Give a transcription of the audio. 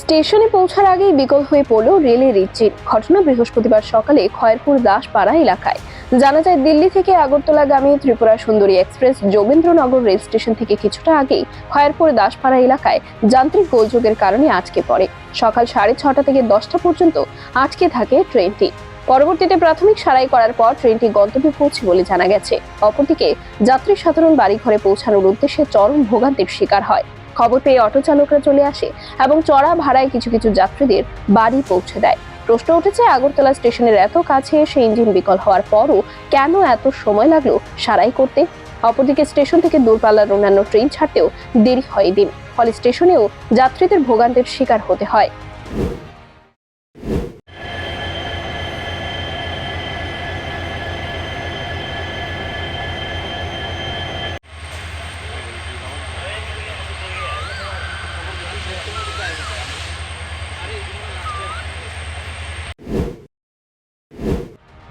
স্টেশনে পৌঁছার আগেই বিকল হয়ে পড়ল রেলের ইঞ্জিন। ঘটনা বৃহস্পতিবার সকালে খয়েরপুর দাসপাড়া এলাকায়। জানা যায়, দিল্লি থেকে আগরতলাগামী Tripura Sundari express Jogendranagar rail station থেকে কিছুটা আগেই খয়েরপুর দাসপাড়া এলাকায় যান্ত্রিক গোলযোগের কারণে আটকে পড়ে। সকাল সাড়ে ছটা থেকে দশটা পর্যন্ত আটকে থাকে ট্রেনটি। পরবর্তীতে প্রাথমিক সারাই করার পর ট্রেনটি গন্তব্যে পৌঁছে বলে জানা গেছে। অপরদিকে, যাত্রী সাধারণ বাড়িঘরে পৌঁছানোর উদ্দেশ্যে চরম ভোগান্তির শিকার হয়। খবর পেয়ে অটো চালকরা চলে আসে এবং চড়া ভাড়ায় কিছু কিছু যাত্রীদের বাড়ি পৌঁছে দেয়। প্রশ্ন উঠেছে, আগরতলা স্টেশনের এত কাছে এসে ইঞ্জিন বিকল হওয়ার পরও কেন এত সময় লাগল সারাই করতে? অপরদিকে স্টেশন থেকে দূরপাল্লার অন্যান্য ট্রেন ছাড়তেও দেরি হয় দিন ফলে স্টেশনেও যাত্রীদের ভোগান্তের শিকার হতে হয়।